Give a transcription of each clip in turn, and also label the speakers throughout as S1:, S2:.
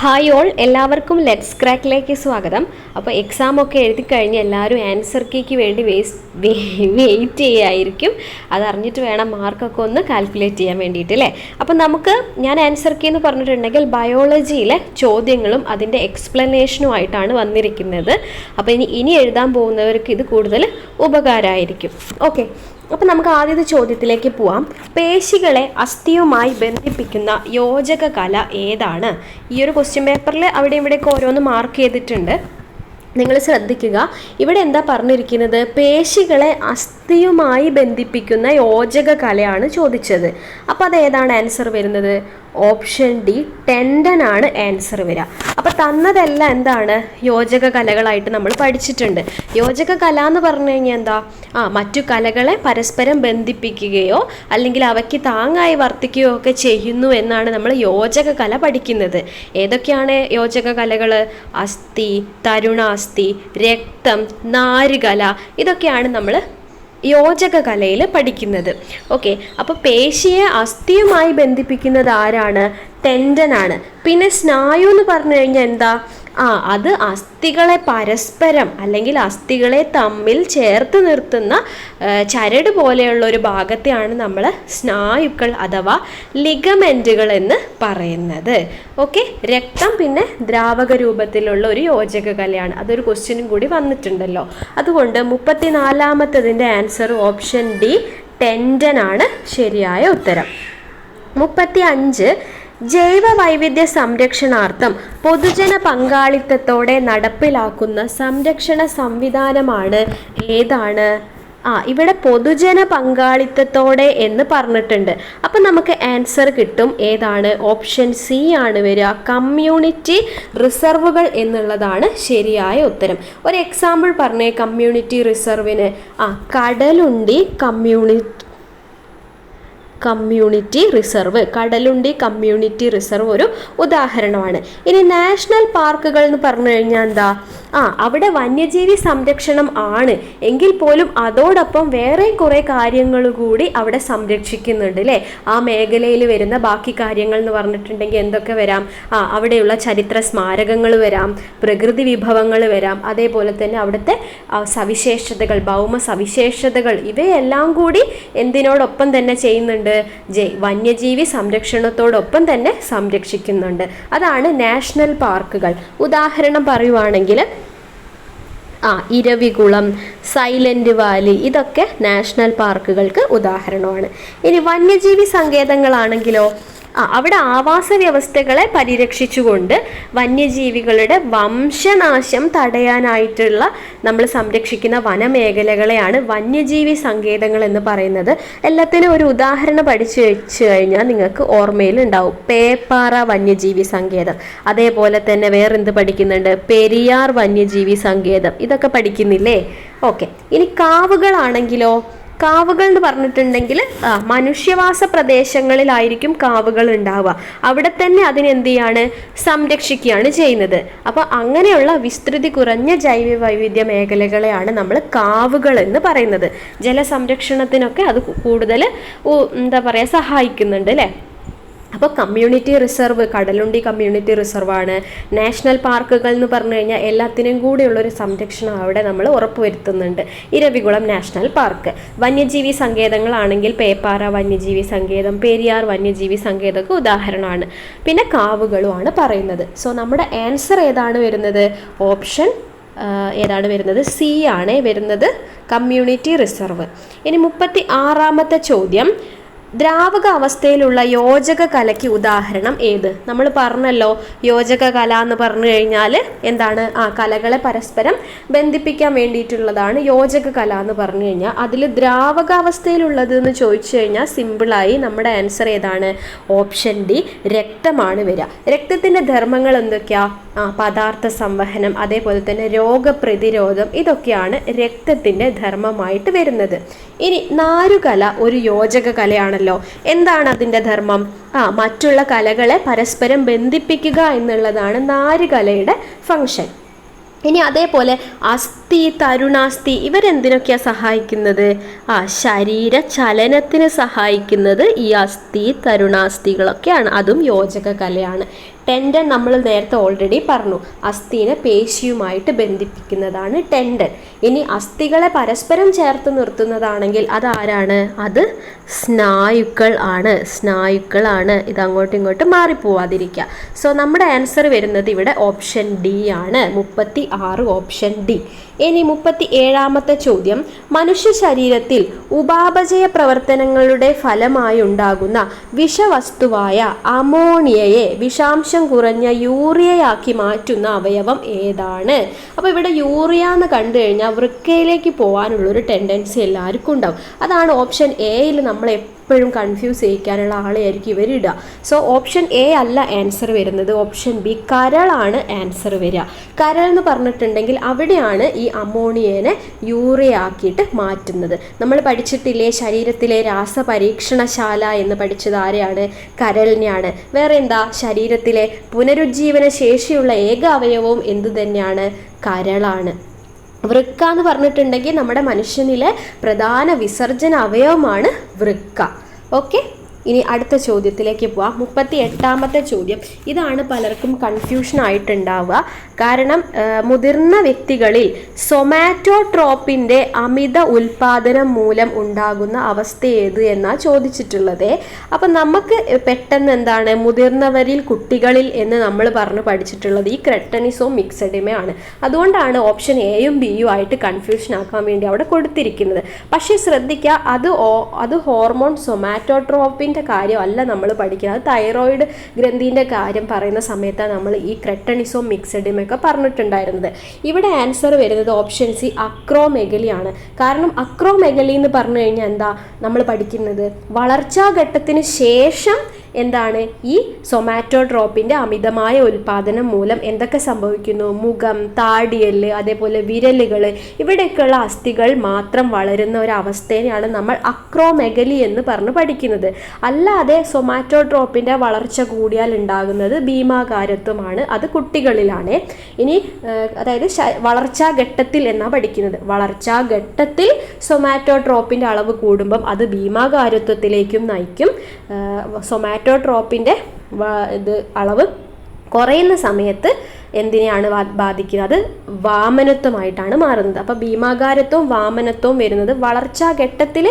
S1: Hi all എല്ലാവർക്കും let's ക്രാക്കിലേക്ക് സ്വാഗതം. അപ്പോൾ എക്സാം ഒക്കെ എഴുതി കഴിഞ്ഞ് എല്ലാവരും ആൻസർ കീക്ക് വേണ്ടി വെയിറ്റ് ചെയ്യായിരിക്കും. അതറിഞ്ഞിട്ട് വേണം മാർക്കൊക്കെ ഒന്ന് കാൽക്കുലേറ്റ് ചെയ്യാൻ വേണ്ടിയിട്ട് അല്ലേ? അപ്പോൾ നമുക്ക് ഞാൻ ആൻസർ കീ എന്ന് പറഞ്ഞിട്ടുണ്ടെങ്കിൽ ബയോളജിയിലെ ചോദ്യങ്ങളും അതിന്റെ എക്സ്പ്ലനേഷനും ആയിട്ടാണ് വന്നിരിക്കുന്നത്. അപ്പോൾ ഇനി ഇനി എഴുതാൻ പോകുന്നവർക്ക് ഇത് കൂടുതൽ ഉപകാരമായിരിക്കും. ഓക്കെ അപ്പോൾ നമുക്ക് ആദ്യത്തെ ചോദ്യത്തിലേക്ക് പോവാം. പേശികളെ അസ്ഥിയുമായി ബന്ധിപ്പിക്കുന്ന യോജക കല ഏതാണ്? ഈ ഒരു ക്വസ്റ്റ്യൻ പേപ്പറിൽ അവിടെ ഇവിടെയൊക്കെ ഓരോന്ന് മാർക്ക് ചെയ്തിട്ടുണ്ട്. നിങ്ങൾ ശ്രദ്ധിക്കുക. ഇവിടെ എന്താ പറഞ്ഞിരിക്കുന്നത്? പേശികളെ അസ്ഥിയുമായി ബന്ധിപ്പിക്കുന്ന യോജക കലയാണ് ചോദിച്ചത്. അപ്പോൾ അത് ഏതാണ്? ആൻസർ വരുന്നത്. ഓപ്ഷൻ ഡി ടെൻഡൻ ആണ് ആൻസർ വരിക. അപ്പോൾ തന്നതെല്ലാം എന്താണ്? യോജക കലകളായിട്ട് നമ്മൾ പഠിച്ചിട്ടുണ്ട്. യോജക കല എന്ന് പറഞ്ഞു കഴിഞ്ഞാൽ എന്താ? ആ മറ്റു കലകളെ പരസ്പരം ബന്ധിപ്പിക്കുകയോ അല്ലെങ്കിൽ അവയ്ക്ക് താങ്ങായി വർത്തിക്കുകയോ ഒക്കെ ചെയ്യുന്നു എന്നാണ് നമ്മൾ യോജക കല പഠിക്കുന്നത്. ഏതൊക്കെയാണ് യോജക കലകൾ അസ്ഥി തരുണാസ്ഥി രക്തം നാരുകല ഇതൊക്കെയാണ് നമ്മൾ യോജക കലയിൽ പഠിക്കുന്നത്. ഓക്കെ അപ്പോൾ പേശിയെ അസ്ഥിയുമായി ബന്ധിപ്പിക്കുന്നത് ആരാണ്? ടെൻഡനാണ് പിന്നെ സ്നായു എന്ന് പറഞ്ഞു കഴിഞ്ഞാൽ എന്താ? ആ അത് അസ്ഥികളെ പരസ്പരം അല്ലെങ്കിൽ അസ്ഥികളെ തമ്മിൽ ചേർത്ത് നിർത്തുന്ന ചരട് പോലെയുള്ള ഒരു ഭാഗത്തെയാണ് നമ്മൾ സ്നായുക്കൾ അഥവാ ലിഗമെന്റുകൾ എന്ന് പറയുന്നത്. ഓക്കെ? രക്തം പിന്നെ ദ്രാവക രൂപത്തിലുള്ള ഒരു യോജക കലയാണ്. അതൊരു ക്വസ്റ്റ്യനും കൂടി വന്നിട്ടുണ്ടല്ലോ. അതുകൊണ്ട് മുപ്പത്തിനാലാമത്തതിന്റെ ആൻസർ ഓപ്ഷൻ ഡി ടെൻഡൻ ആണ് ശരിയായ ഉത്തരം. മുപ്പത്തി അഞ്ച് ജൈവ വൈവിധ്യ സംരക്ഷണാർത്ഥം പൊതുജന പങ്കാളിത്തത്തോടെ നടപ്പിലാക്കുന്ന സംരക്ഷണ സംവിധാനമാണ് ഏതാണ്? ആ ഇവിടെ പൊതുജന പങ്കാളിത്തത്തോടെ എന്ന് പറഞ്ഞിട്ടുണ്ട്. അപ്പം നമുക്ക് ആൻസർ കിട്ടും ഏതാണ്? ഓപ്ഷൻ സി ആണ് വരിക. കമ്മ്യൂണിറ്റി റിസർവുകൾ എന്നുള്ളതാണ് ശരിയായ ഉത്തരം. ഒരു എക്സാമ്പിൾ പറഞ്ഞേ കമ്മ്യൂണിറ്റി റിസർവിന്. ആ Kadalundi community community reserve Kadalundi community reserve ഒരു ഉദാഹരണമാണ്. ഇനി നാഷണൽ പാർക്കുകൾ എന്ന് പറഞ്ഞു കഴിഞ്ഞാൽ എന്താ? ആ അവിടെ വന്യജീവി സംരക്ഷണം ആണ്. എങ്കിൽ പോലും അതോടൊപ്പം വേറെ കുറേ കാര്യങ്ങൾ കൂടി അവിടെ സംരക്ഷിക്കുന്നുണ്ട് അല്ലേ ആ മേഖലയിൽ വരുന്ന ബാക്കി കാര്യങ്ങൾ എന്ന് പറഞ്ഞിട്ടുണ്ടെങ്കിൽ എന്തൊക്കെ വരാം? ആ അവിടെയുള്ള ചരിത്ര സ്മാരകങ്ങൾ വരാം പ്രകൃതി വിഭവങ്ങൾ വരാം അതേപോലെ തന്നെ അവിടുത്തെ സവിശേഷതകൾ ഭൗമ സവിശേഷതകൾ ഇവയെല്ലാം കൂടി എന്തിനോടൊപ്പം തന്നെ ചെയ്യുന്നുണ്ട് ജയ് വന്യജീവി സംരക്ഷണത്തോടൊപ്പം തന്നെ സംരക്ഷിക്കുന്നുണ്ട്. അതാണ് നാഷണൽ പാർക്കുകൾ. ഉദാഹരണം പറയുവാണെങ്കിൽ ആ ഇരവികുളം സൈലന്റ് വാലി ഇതൊക്കെ നാഷണൽ പാർക്കുകൾക്ക് ഉദാഹരണമാണ്. ഇനി വന്യജീവി സങ്കേതങ്ങളാണെങ്കിലോ? അവിടെ ആവാസ വ്യവസ്ഥകളെ പരിരക്ഷിച്ചുകൊണ്ട് വന്യജീവികളുടെ വംശനാശം തടയാനായിട്ടുള്ള നമ്മൾ സംരക്ഷിക്കുന്ന വനമേഖലകളെയാണ് വന്യജീവി സങ്കേതങ്ങൾ എന്ന് പറയുന്നത്. എല്ലാത്തിനും ഒരു ഉദാഹരണം പഠിച്ചു വെച്ച് കഴിഞ്ഞാൽ നിങ്ങൾക്ക് ഓർമ്മയിൽ ഉണ്ടാവും. പേപ്പാറ വന്യജീവി സങ്കേതം. അതേപോലെ തന്നെ വേറെന്ത് പഠിക്കുന്നുണ്ട്? പെരിയാർ വന്യജീവി സങ്കേതം. ഇതൊക്കെ പഠിക്കുന്നില്ലേ? ഓക്കെ. ഇനി കാവുകളാണെങ്കിലോ? കാവുകൾ എന്ന് പറഞ്ഞിട്ടുണ്ടെങ്കിൽ മനുഷ്യവാസ പ്രദേശങ്ങളിലായിരിക്കും കാവുകൾ ഉണ്ടാവുക. അവിടെ തന്നെ അതിനെന്ത് ചെയ്യാണ്? സംരക്ഷിക്കുകയാണ് ചെയ്യുന്നത്. അപ്പോൾ അങ്ങനെയുള്ള വിസ്തൃതി കുറഞ്ഞ ജൈവ വൈവിധ്യ മേഖലകളെയാണ് നമ്മൾ കാവുകൾ എന്ന് പറയുന്നത്. ജലസംരക്ഷണത്തിനൊക്കെ അത് കൂടുതൽ എന്താ പറയുക സഹായിക്കുന്നുണ്ട് അല്ലേ? അപ്പോൾ കമ്മ്യൂണിറ്റി റിസർവ് കടലുണ്ടി കമ്മ്യൂണിറ്റി റിസർവാണ് നാഷണൽ പാർക്കുകൾ എന്ന് പറഞ്ഞു കഴിഞ്ഞാൽ എല്ലാത്തിനും കൂടെയുള്ളൊരു സംരക്ഷണം അവിടെ നമ്മൾ ഉറപ്പുവരുത്തുന്നുണ്ട്. ഇരവികുളം നാഷണൽ പാർക്ക് വന്യജീവി സങ്കേതങ്ങളാണെങ്കിൽ പേപ്പാറ വന്യജീവി സങ്കേതം പെരിയാർ വന്യജീവി സങ്കേതമൊക്കെ ഉദാഹരണമാണ്. പിന്നെ കാവുകളുമാണ് പറയുന്നത്. സോ നമ്മുടെ ആൻസർ ഏതാണ് വരുന്നത്? ഓപ്ഷൻ ഏതാണ് വരുന്നത്? സി ആണ് വരുന്നത് കമ്മ്യൂണിറ്റി റിസർവ് ഇനി മുപ്പത്തി ആറാമത്തെ ചോദ്യം. ദ്രാവക അവസ്ഥയിലുള്ള യോജക കലയ്ക്ക് ഉദാഹരണം ഏത്? നമ്മൾ പറഞ്ഞല്ലോ യോജക കല എന്ന് പറഞ്ഞു കഴിഞ്ഞാൽ എന്താണ്? ആ കലകളെ പരസ്പരം ബന്ധിപ്പിക്കാൻ വേണ്ടിയിട്ടുള്ളതാണ് യോജക കല എന്ന് പറഞ്ഞു കഴിഞ്ഞാൽ. അതിൽ ദ്രാവകാവസ്ഥയിലുള്ളത് എന്ന് ചോദിച്ചു കഴിഞ്ഞാൽ സിമ്പിളായി നമ്മുടെ ആൻസർ ഏതാണ്? ഓപ്ഷൻ ഡി രക്തമാണ് വരിക. രക്തത്തിന്റെ ധർമ്മങ്ങൾ എന്തൊക്കെയാ? ആ പദാർത്ഥ സംവഹനം അതേപോലെ തന്നെ രോഗപ്രതിരോധം ഇതൊക്കെയാണ് രക്തത്തിന്റെ ധർമ്മമായിട്ട് വരുന്നത്. ഇനി നാരുകല ഒരു യോജക കലയാണല്ലോ എന്താണ് അതിന്റെ ധർമ്മം? ആ മറ്റുള്ള കലകളെ പരസ്പരം ബന്ധിപ്പിക്കുക എന്നുള്ളതാണ് നാരുകലയുടെ ഫങ്ഷൻ ഇനി അതേപോലെ അസ്ഥി തരുണാസ്ഥി ഇവരെന്തിനൊക്കെയാണ് സഹായിക്കുന്നത്? ആ ശരീര ചലനത്തിന് സഹായിക്കുന്നത് ഈ അസ്ഥി തരുണാസ്ഥികളൊക്കെയാണ്. അതും യോജക കലയാണ് ടെൻഡൻ നമ്മൾ നേരത്തെ ഓൾറെഡി പറഞ്ഞു. അസ്ഥിനെ പേശിയുമായിട്ട് ബന്ധിപ്പിക്കുന്നതാണ് ടെൻഡൻ ഇനി അസ്ഥികളെ പരസ്പരം ചേർത്ത് നിർത്തുന്നതാണെങ്കിൽ അതാരാണ്? അത് സ്നായുക്കൾ ആണ്. സ്നായുക്കളാണ് ഇത് അങ്ങോട്ടും ഇങ്ങോട്ടും മാറിപ്പോവാതിരിക്കുക. സോ നമ്മുടെ ആൻസർ വരുന്നത് ഇവിടെ ഓപ്ഷൻ ഡി ആണ്. മുപ്പത്തി ആറ് ഓപ്ഷൻ ഡി ഇനി മുപ്പത്തി ഏഴാമത്തെ ചോദ്യം. മനുഷ്യ ശരീരത്തിൽ ഉപാപചയ പ്രവർത്തനങ്ങളുടെ ഫലമായി ഉണ്ടാകുന്ന വിഷവസ്തുവായ അമോണിയയെ വിഷാംശം കുറഞ്ഞ യൂറിയയാക്കി മാറ്റുന്ന അവയവം ഏതാണ്? അപ്പോൾ ഇവിടെ യൂറിയ എന്ന് കണ്ടു കഴിഞ്ഞാൽ വൃക്കയിലേക്ക് പോകാനുള്ളൊരു ടെൻഡൻസി എല്ലാവർക്കും ഉണ്ടാവും. അതാണ് ഓപ്ഷൻ എയിൽ നമ്മൾ എപ്പോഴും കൺഫ്യൂസ് ചെയ്യിക്കാനുള്ള ആളെയായിരിക്കും ഇവരിടുക സോ ഓപ്ഷൻ എ അല്ല ആൻസർ വരുന്നത്. ഓപ്ഷൻ ബി കരളാണ് ആൻസർ വരിക. കരൾ എന്ന് പറഞ്ഞിട്ടുണ്ടെങ്കിൽ അവിടെയാണ് ഈ അമോണിയനെ യൂറിയ ആക്കിയിട്ട് മാറ്റുന്നത്. നമ്മൾ പഠിച്ചിട്ടില്ലേ ശരീരത്തിലെ രാസപരീക്ഷണശാല എന്ന് പഠിച്ചത് ആരെയാണ്? കരളിനെയാണ്. വേറെ എന്താ? ശരീരത്തിലെ പുനരുജ്ജീവന ശേഷിയുള്ള ഏക അവയവവും എന്തു തന്നെയാണ് കരളാണ്. വൃക്ക എന്ന് പറഞ്ഞിട്ടുണ്ടെങ്കിൽ നമ്മുടെ മനുഷ്യനിലെ പ്രധാന വിസർജന അവയവമാണ് വൃക്ക. ഓക്കെ ഇനി അടുത്ത ചോദ്യത്തിലേക്ക് പോവാം. മുപ്പത്തി എട്ടാമത്തെ ചോദ്യം. ഇതാണ് പലർക്കും കൺഫ്യൂഷൻ ആയിട്ടുണ്ടാവുക. കാരണം മുതിർന്ന വ്യക്തികളിൽ സൊമാറ്റോട്രോപ്പിന്റെ അമിത ഉൽപാദനം മൂലം ഉണ്ടാകുന്ന അവസ്ഥ ഏത് എന്നാണ് ചോദിച്ചിട്ടുള്ളത്. അപ്പം നമുക്ക് പെട്ടെന്ന് എന്താണ്? മുതിർന്നവരിൽ കുട്ടികളിൽ എന്ന് നമ്മൾ പറഞ്ഞ് പഠിച്ചിട്ടുള്ളത് ഈ ക്രെട്ടനിസോ മിക്സഡിമയാണ് അതുകൊണ്ടാണ് ഓപ്ഷൻ എയും ബിയും ആയിട്ട് കൺഫ്യൂഷൻ ആക്കാൻ വേണ്ടി അവിടെ കൊടുത്തിരിക്കുന്നത്. പക്ഷേ ശ്രദ്ധിക്കുക അത് അത് ഹോർമോൺ സൊമാറ്റോട്രോപ്പിന്റെ കാര്യമല്ല നമ്മൾ പഠിക്കുന്നത്. തൈറോയിഡ് ഗ്രന്ഥിന്റെ കാര്യം പറയുന്ന സമയത്താണ് നമ്മൾ ഈ ക്രെട്ടണിസോ ഒക്കെ പറഞ്ഞിട്ടുണ്ടായിരുന്നത്. ഇവിടെ ആൻസർ വരുന്നത് ഓപ്ഷൻ സി അക്രോമെഗലിയാണ് കാരണം അക്രോമെഗലി എന്ന് പറഞ്ഞു കഴിഞ്ഞാൽ എന്താ നമ്മൾ പഠിക്കുന്നത്? വളർച്ചാ വളർച്ചാഘട്ടത്തിന് ശേഷം എന്താണ്? ഈ സൊമാറ്റോട്രോപ്പിന്റെ അമിതമായ ഉൽപാദനം മൂലം എന്തൊക്കെ സംഭവിക്കുന്നു? മുഖം താടിയൽ അതേപോലെ വിരലുകൾ ഇവിടെയൊക്കെയുള്ള അസ്ഥികൾ മാത്രം വളരുന്ന ഒരു അവസ്ഥയെയാണ് നമ്മൾ അക്രോമെഗലി എന്ന് പറഞ്ഞ് പഠിക്കുന്നത്. അല്ലാതെ സൊമാറ്റോട്രോപ്പിന്റെ വളർച്ച കൂടിയാൽ ഉണ്ടാകുന്നത് ഭീമാകാരത്വമാണ്. അത് കുട്ടികളിലാണ്. ഇനി അതായത് വളർച്ചാ ഘട്ടത്തിൽ എന്നാണ് പഠിക്കുന്നത്? വളർച്ചാ ഘട്ടത്തിൽ സൊമാറ്റോട്രോപ്പിന്റെ അളവ് കൂടുമ്പം അത് ഭീമാകാരത്വത്തിലേക്കും നയിക്കും. സൊമാറ്റോട്രോപ്പിന്റെ ഇത് അളവ് കുറയുന്ന സമയത്ത് എന്തിനെയാണ് ബാധിക്കുന്നത്? വാമനത്വമായിട്ടാണ് മാറുന്നത്. അപ്പോൾ ഭീമാകാരത്വവും വാമനത്വവും വരുന്നത് വളർച്ചാ ഘട്ടത്തിൽ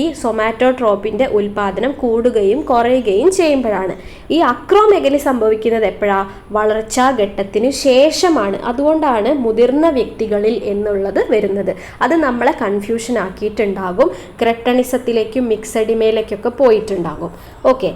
S1: ഈ സൊമാറ്റോട്രോപ്പിന്റെ ഉൽപാദനം കൂടുകയും കുറയുകയും ചെയ്യുമ്പോഴാണ്. ഈ അക്രോമെഗലി സംഭവിക്കുന്നത് എപ്പോഴാണ് വളർച്ചാ ഘട്ടത്തിന് ശേഷമാണ്. അതുകൊണ്ടാണ് മുതിർന്ന വ്യക്തികളിൽ എന്നുള്ളത് വരുന്നത്. അത് നമ്മളെ കൺഫ്യൂഷൻ ആക്കിയിട്ടുണ്ടാകും. ക്രെട്ടണിസത്തിലേക്കും മിക്സഡിമയിലേക്കൊക്കെ പോയിട്ടുണ്ടാകും. ഓക്കെ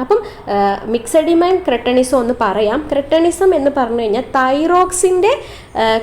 S1: അപ്പം മിക്സഡിമൈൻ ക്രെട്ടണിസം ഒന്ന് പറയാം. ക്രെട്ടണിസം എന്ന് പറഞ്ഞു കഴിഞ്ഞാൽ തൈറോക്സിന്റെ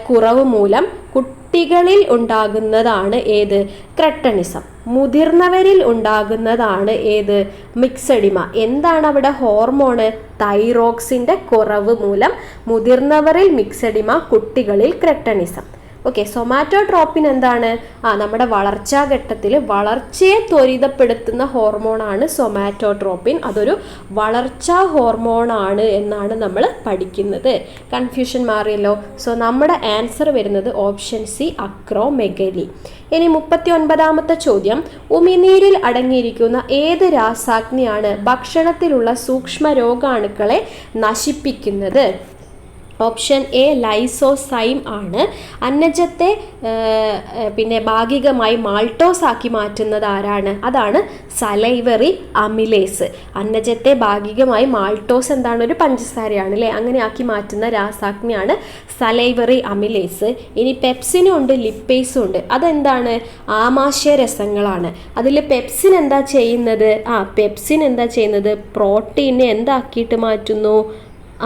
S1: കുറവ് മൂലം കുട്ടികളിൽ ഉണ്ടാകുന്നതാണ് ഏത്? ക്രെട്ടണിസം. മുതിർന്നവരിൽ ഉണ്ടാകുന്നതാണ് ഏത്? മിക്സഡിമ. എന്താണ് അവിടെ ഹോർമോണ്? തൈറോക്സിന്റെ കുറവ് മൂലം മുതിർന്നവരിൽ മിക്സഡിമ കുട്ടികളിൽ ക്രെട്ടണിസം. ഓക്കെ സൊമാറ്റോട്രോപ്പിൻ എന്താണ്? ആ നമ്മുടെ വളർച്ചാ ഘട്ടത്തിൽ വളർച്ചയെ ത്വരിതപ്പെടുത്തുന്ന ഹോർമോണാണ് സൊമാറ്റോട്രോപ്പിൻ അതൊരു വളർച്ചാ ഹോർമോണാണ് എന്നാണ് നമ്മൾ പഠിക്കുന്നത്. കൺഫ്യൂഷൻ മാറിയല്ലോ. സോ നമ്മുടെ ആൻസർ വരുന്നത് ഓപ്ഷൻ സി അക്രോമെഗലി ഇനി മുപ്പത്തി ഒൻപതാമത്തെ ചോദ്യം. ഉമിനീരിൽ അടങ്ങിയിരിക്കുന്ന ഏത് രാസാഗ്നിയാണ് ഭക്ഷണത്തിലുള്ള സൂക്ഷ്മ രോഗാണുക്കളെ നശിപ്പിക്കുന്നത്? ഓപ്ഷൻ എ ലൈസോസൈം ആണ്. അന്നജത്തെ പിന്നെ ഭാഗികമായി മാൾട്ടോസ് ആക്കി മാറ്റുന്നത് ആരാണ്? അതാണ് സലൈവറി അമിലേസ്. അന്നജത്തെ ഭാഗികമായി മാൾട്ടോസ് എന്താണ്? ഒരു പഞ്ചസാരയാണ് അല്ലേ? അങ്ങനെ ആക്കി മാറ്റുന്ന രാസാഗ്നിയാണ് സലൈവറി അമിലേസ്. ഇനി പെപ്സിനും ഉണ്ട് ലിപ്പേസും ഉണ്ട്. അതെന്താണ്? ആമാശയ രസങ്ങളാണ്. അതിൽ പെപ്സിൻ എന്താ ചെയ്യുന്നത്? ആ പെപ്സിൻ എന്താ ചെയ്യുന്നത്? പ്രോട്ടീനെ എന്താക്കിയിട്ട് മാറ്റുന്നു?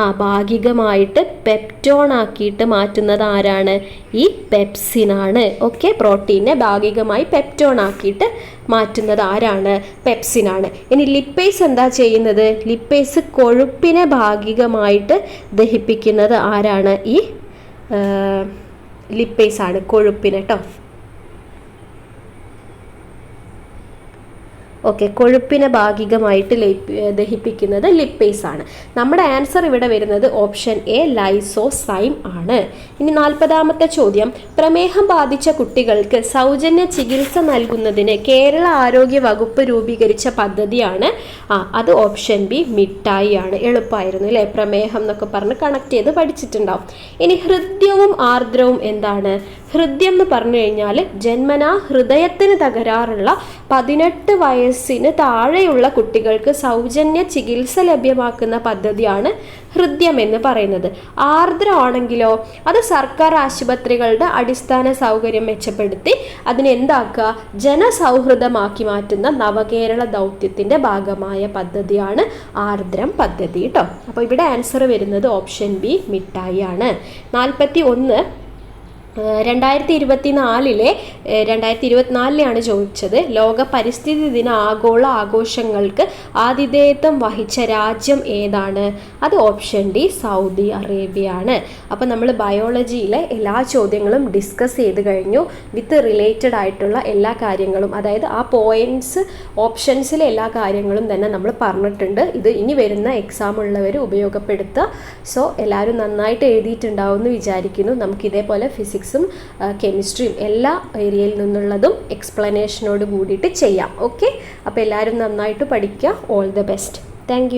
S1: ആ ഭാഗികമായിട്ട് പെപ്റ്റോൺ ആക്കിയിട്ട് മാറ്റുന്നത് ആരാണ്? ഈ പെപ്സിനാണ് ഓക്കെ പ്രോട്ടീനെ ഭാഗികമായി പെപ്റ്റോൺ ആക്കിയിട്ട് മാറ്റുന്നത് ആരാണ്? പെപ്സിനാണ് ഇനി ലിപ്പേസ് എന്താ ചെയ്യുന്നത്? ലിപ്പേസ് കൊഴുപ്പിനെ ഭാഗികമായിട്ട് ദഹിപ്പിക്കുന്നത് ആരാണ്? ഈ ലിപ്പേസ് ആണ്. കൊഴുപ്പിനെ കേട്ടോ ഓക്കെ കൊഴുപ്പിനെ ഭാഗികമായിട്ട് ദഹിപ്പിക്കുന്നത് ലിപ്പേസ് ആണ്. നമ്മുടെ ആൻസർ ഇവിടെ വരുന്നത് ഓപ്ഷൻ എ ലൈസോസൈം ആണ്. ഇനി നാൽപ്പതാമത്തെ ചോദ്യം. പ്രമേഹം ബാധിച്ച കുട്ടികൾക്ക് സൗജന്യ ചികിത്സ നൽകുന്നതിന് കേരള ആരോഗ്യ വകുപ്പ് രൂപീകരിച്ച പദ്ധതിയാണ്. ആ അത് ഓപ്ഷൻ ബി മിഠായി ആണ്. എളുപ്പമായിരുന്നു അല്ലേ? പ്രമേഹം എന്നൊക്കെ പറഞ്ഞ് കണക്ട് ചെയ്ത് പഠിച്ചിട്ടുണ്ടാവും. ഇനി ഹൃദ്യവും ആർദ്രവും എന്താണ്? ഹൃദ്യം എന്ന് പറഞ്ഞു കഴിഞ്ഞാൽ ജന്മനാ ഹൃദയത്തിന് തകരാറുള്ള പതിനെട്ട് വയസ്സിന് താഴെയുള്ള കുട്ടികൾക്ക് സൗജന്യ ചികിത്സ ലഭ്യമാക്കുന്ന പദ്ധതിയാണ് ഹൃദ്യം എന്ന് പറയുന്നത്. ആർദ്രമാണെങ്കിലോ അത് സർക്കാർ ആശുപത്രികളുടെ അടിസ്ഥാന സൗകര്യം മെച്ചപ്പെടുത്തി അതിനെന്താക്കുക ജനസൗഹൃദമാക്കി മാറ്റുന്ന നവകേരള ദൗത്യത്തിന്റെ ഭാഗമായ പദ്ധതിയാണ് ആർദ്രം പദ്ധതി കേട്ടോ അപ്പോൾ ഇവിടെ ആൻസർ വരുന്നത് ഓപ്ഷൻ ബി മിഠായി ആണ് നാൽപ്പത്തി ഒന്ന് രണ്ടായിരത്തി ഇരുപത്തി നാലിലെ രണ്ടായിരത്തി ഇരുപത്തിനാലിലാണ് ചോദിച്ചത് ലോക പരിസ്ഥിതി ദിന ആഗോള ആഘോഷങ്ങൾക്ക് ആതിഥേയത്വം വഹിച്ച രാജ്യം ഏതാണ്? അത് ഓപ്ഷൻ ഡി സൗദി അറേബ്യ ആണ് അപ്പോൾ നമ്മൾ ബയോളജിയിലെ എല്ലാ ചോദ്യങ്ങളും ഡിസ്കസ് ചെയ്ത് കഴിഞ്ഞു. വിത്ത് റിലേറ്റഡ് ആയിട്ടുള്ള എല്ലാ കാര്യങ്ങളും അതായത് ആ പോയിന്റ്സ് ഓപ്ഷൻസിലെ എല്ലാ കാര്യങ്ങളും തന്നെ നമ്മൾ പറഞ്ഞിട്ടുണ്ട്. ഇത് ഇനി വരുന്ന എക്സാം ഉള്ളവർ ഉപയോഗപ്പെടുത്തുക. സോ എല്ലാവരും നന്നായിട്ട് എഴുതിയിട്ടുണ്ടാവും എന്ന് വിചാരിക്കുന്നു. നമുക്ക് ഇതേപോലെ ഫിസിക്സും കെമിസ്ട്രിയും എല്ലാ ഏരിയയിൽ നിന്നുള്ളതും എക്സ്പ്ലനേഷനോട് കൂടിയിട്ട് ചെയ്യാം. ഓക്കെ അപ്പോൾ എല്ലാവരും നന്നായിട്ട് പഠിക്കുക. All the best thank